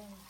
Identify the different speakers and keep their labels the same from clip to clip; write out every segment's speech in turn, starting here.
Speaker 1: Amen.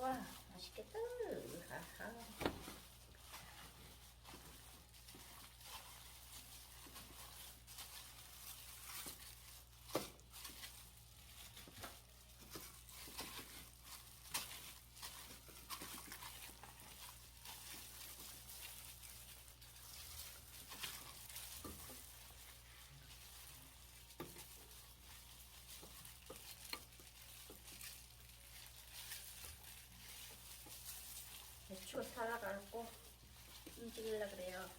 Speaker 1: 와 맛있겠다. 하하. 배추가 살아가고 움직이려 그래요.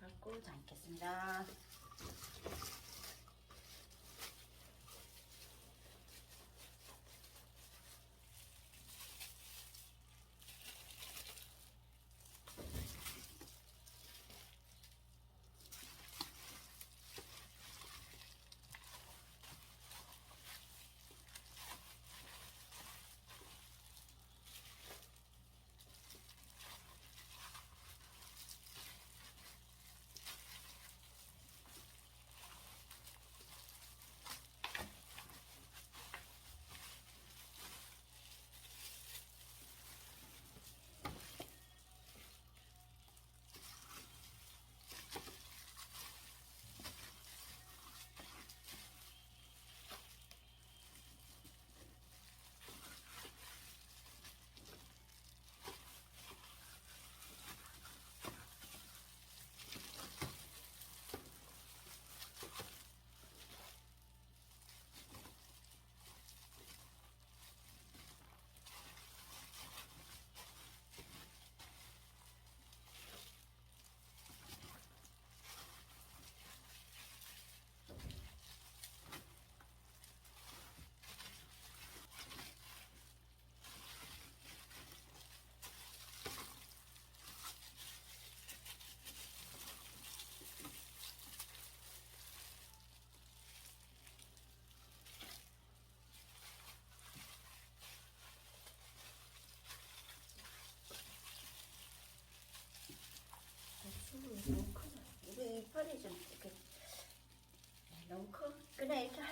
Speaker 1: 갖고 담겠습니다. 배추는 너무 크다. 이게 이빨이 좀 이렇게 너무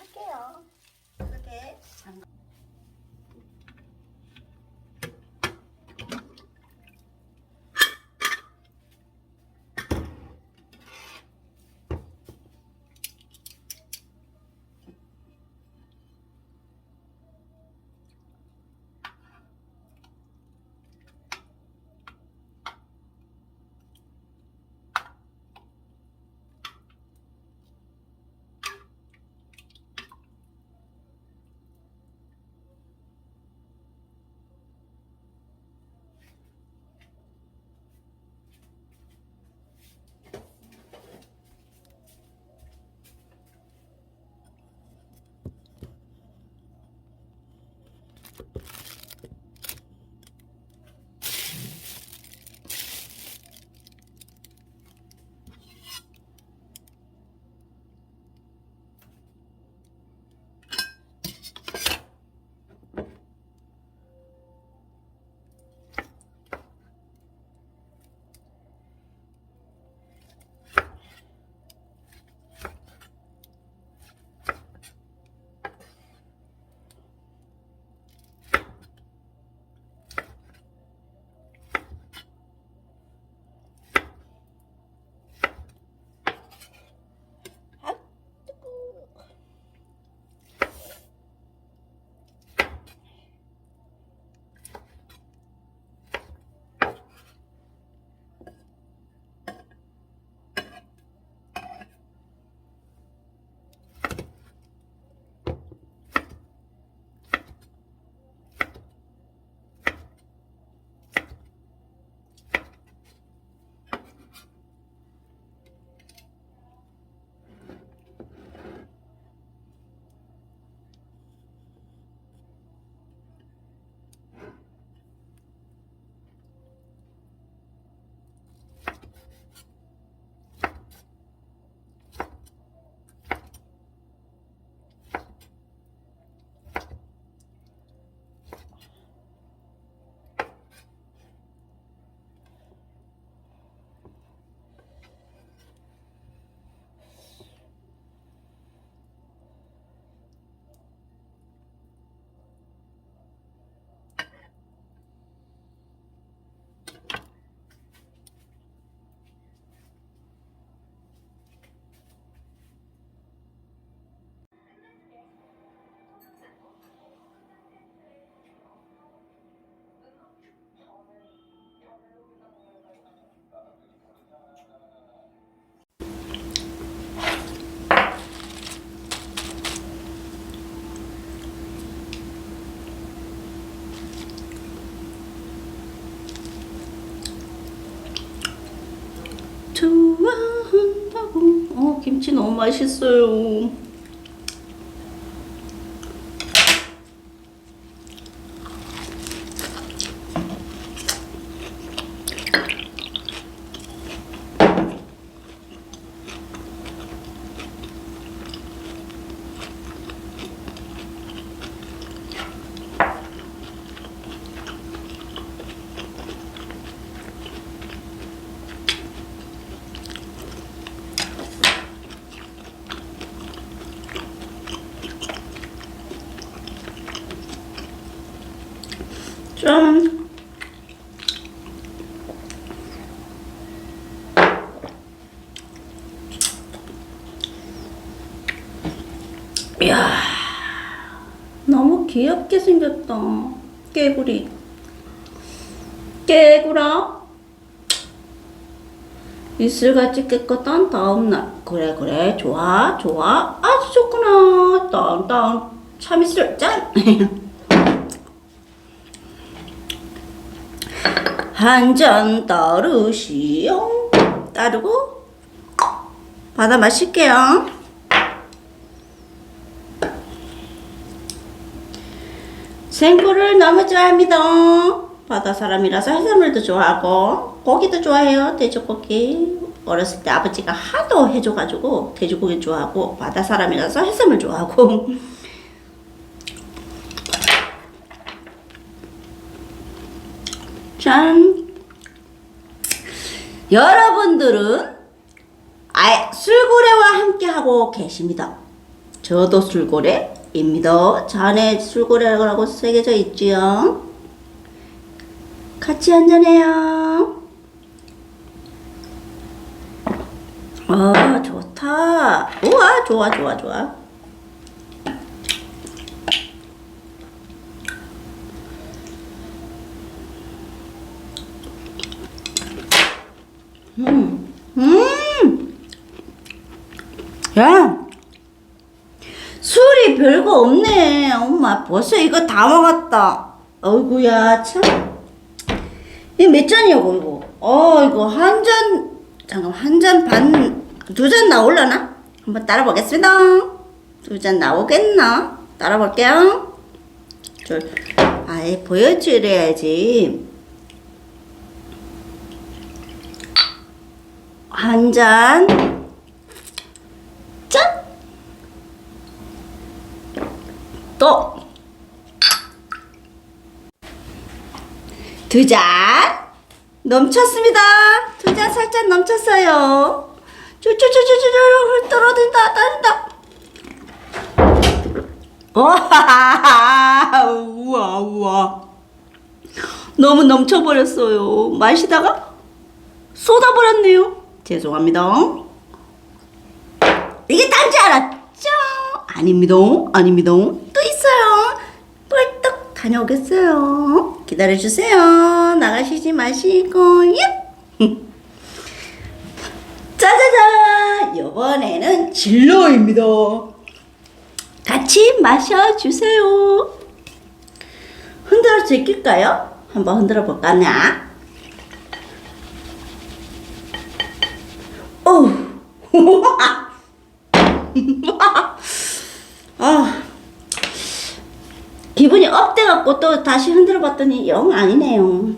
Speaker 1: 좋아한다고. 어, 김치 너무 맛있어요. 이야, 너무 귀엽게 생겼다. 깨구리. 깨구라. 이슬같이 깨끗한 다음날. 그래, 그래. 좋아, 좋아. 아주 좋구나. 다운. 참이슬, 짠! 한 잔 따르시오. 따르고 받아 마실게요. 생굴을 너무 좋아합니다. 바다 사람이라서 해산물도 좋아하고 고기도 좋아해요. 돼지고기. 어렸을 때 아버지가 하도 해줘가지고 돼지고기 좋아하고 바다 사람이라서 해산물 좋아하고 짠. 여러분들은 아, 술고래와 함께 하고 계십니다. 저도 술고래 입니다. 잔에 술고래라고 새겨져 있지요. 같이 한잔해요. 아, 좋다. 우와, 좋아, 좋아, 좋아. 음, 음. 야, 별거 없네. 엄마, 벌써 이거 다 먹었다. 어이구야, 참. 이 몇 잔이냐고, 이거. 어, 이거 한 잔, 잠깐, 한 잔 반, 두 잔 나올라나? 한번 따라 보겠습니다. 두 잔 나오겠나? 따라 볼게요. 저, 아예 보여드려야지. 한 잔, 짠! 또, 두 잔, 넘쳤습니다. 두 잔 살짝 넘쳤어요. 쭈쭈쭈쭈쭈, 떨어진다, 떨어진다. 와, 우와, 우와. 너무 넘쳐버렸어요. 마시다가 쏟아버렸네요. 죄송합니다. 이게 단지 알았죠? 아닙니다. 아닙니다. 또 있어요. 다녀오겠어요. 기다려주세요. 나가시지 마시고요. 짜자잔! 이번에는 진로입니다. 같이 마셔주세요. 흔들어 제낄까요? 한번 흔들어 볼까나? 오! 아, 기분이 업돼갖고 또 다시 흔들어 봤더니 영 아니네요.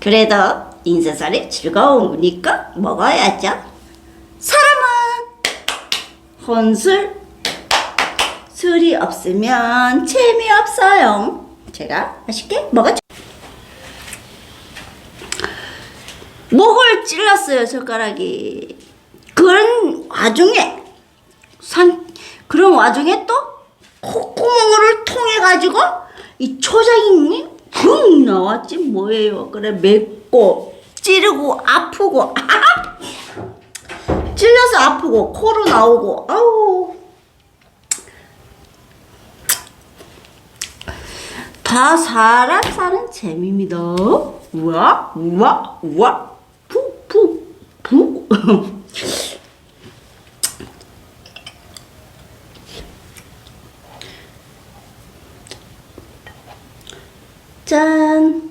Speaker 1: 그래도 인생살이 즐거우니까 먹어야죠. 사람은 혼술, 술이 없으면 재미없어요. 제가 맛있게 먹었죠. 목을 찔렀어요 젓가락이 그런 와중에 산 그런 와중에 또 콧구멍을 통해 가지고 이 초장이 붕 나왔지 뭐예요. 그래 맵고 찌르고 아프고. 아! 찔려서 아프고 코로 나오고. 아우. 다 사람 사는 재미입니다. 우와 우와 우와. 푸푸 푸. 짠.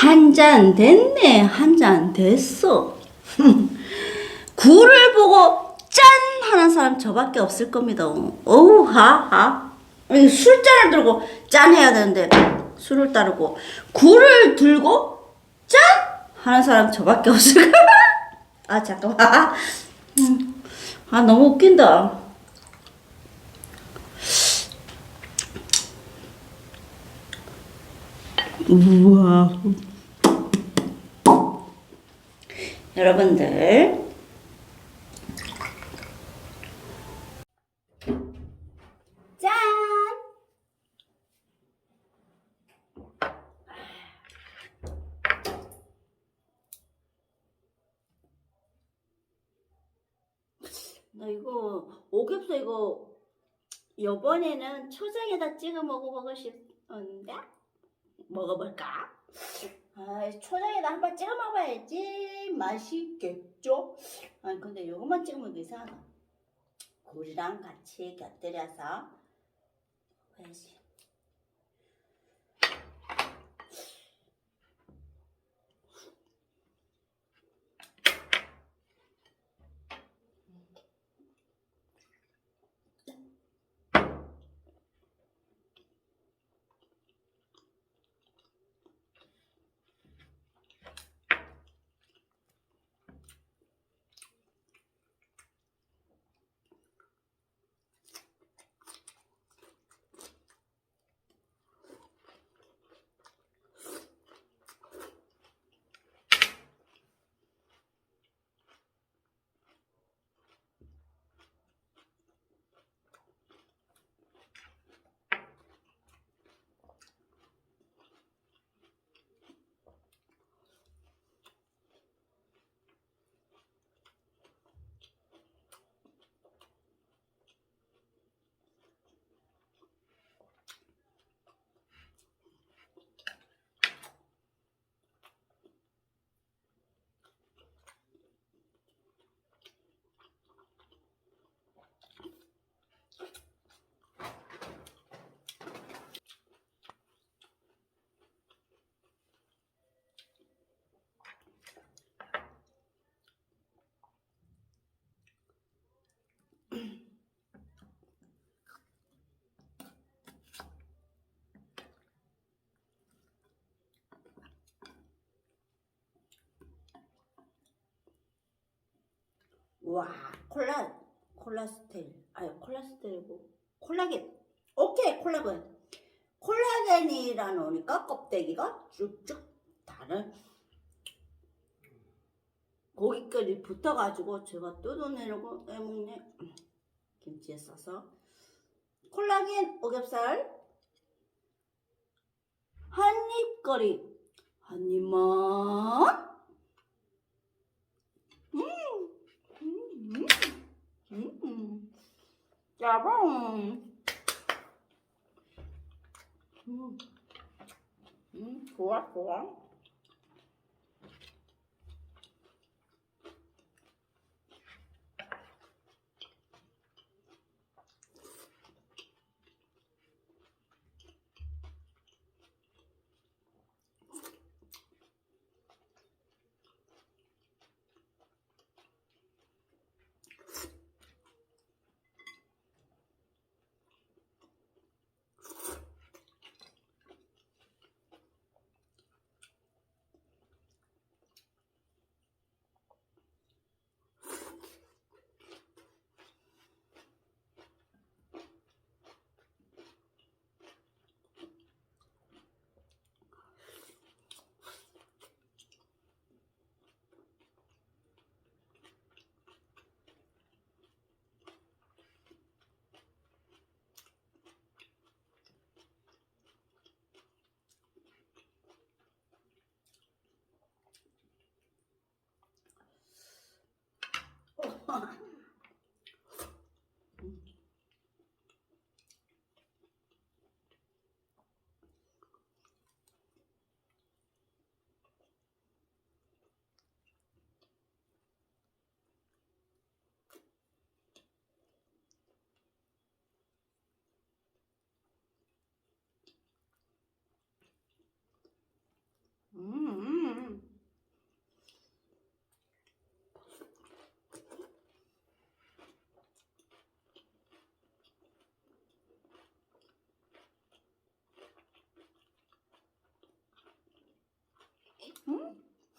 Speaker 1: 한 잔 됐네. 한 잔 됐어. 굴을 보고 짠 하는 사람 저밖에 없을 겁니다. 어우 하하. 술잔을 들고 짠 해야 되는데 술을 따르고 굴을 들고 짠 하는 사람 저밖에 없을 거. 아 잠깐만. 음. 아 너무 웃긴다. 우와. 여러분들 짠! 나 이거 오겹살 이거 이번에는 초장에다 찍어 먹어보고 싶은데 먹어볼까? 아, 초장에다 한 번 찍어 먹어야지 맛있겠죠? 아니 근데 이것만 찍어 먹으면 이상하다. 굴이랑 같이 곁들여서 먹어야지. 와 콜라 콜라스텔 아니 콜라스텔이고. 콜라겐. 오케이 콜라겐. 콜라겐이라 놓으니까 껍데기가 쭉쭉 다른 고기까지 붙어가지고 제가 뜯어내려고 해먹네. 김치에 싸서. 콜라겐 오겹살. 한입거리. 한 입만 음, 음, 음. 야봉. 음, 음, 좋아, 좋아.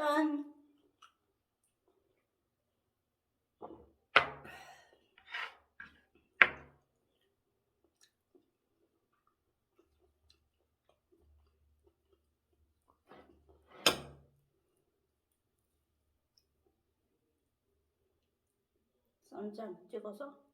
Speaker 1: 짠. 쌈장 찍어서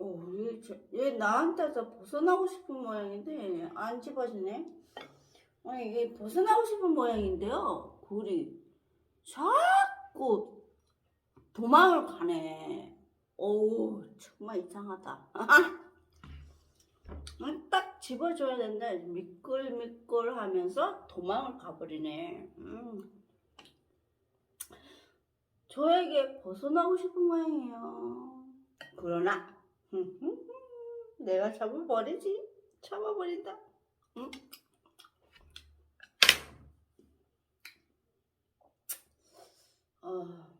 Speaker 1: 오, 얘, 저- 얘 나한테서 벗어나고 싶은 모양인데 안 집어지네. 아니 이게 벗어나고 싶은 모양인데요. 굴이 자꾸 도망을 가네. 오, 정말 이상하다. 딱 집어줘야 된다. 미끌미끌하면서 도망을 가버리네. 음. 저에게 벗어나고 싶은 모양이에요. 그러나 내가 잡아버리지. 잡아버린다. 응? 어.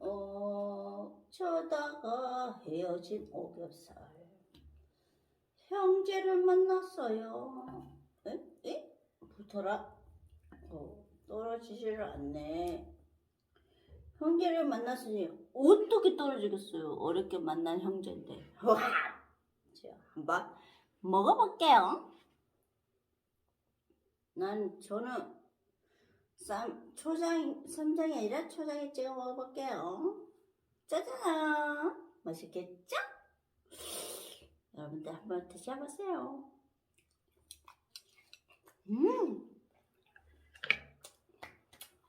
Speaker 1: 어, 저다가 헤어진 오겹살. 형제를 만났어요. 에? 에? 붙어라. 어, 떨어지지를 않네. 형제를 만났으니 어떻게 떨어지겠어요? 어렵게 만난 형제인데. 와! 자, 한번 먹어볼게요. 난 저는 쌈 초장 쌈장이 아니라 초장에 찍어 먹어볼게요. 짜잔! 맛있겠죠? 여러분들 한번 드셔보세요. 음,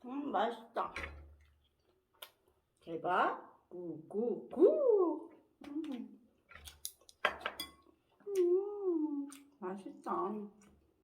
Speaker 1: 음 맛있다. 대박. 구구구. 음. 음, 맛있다.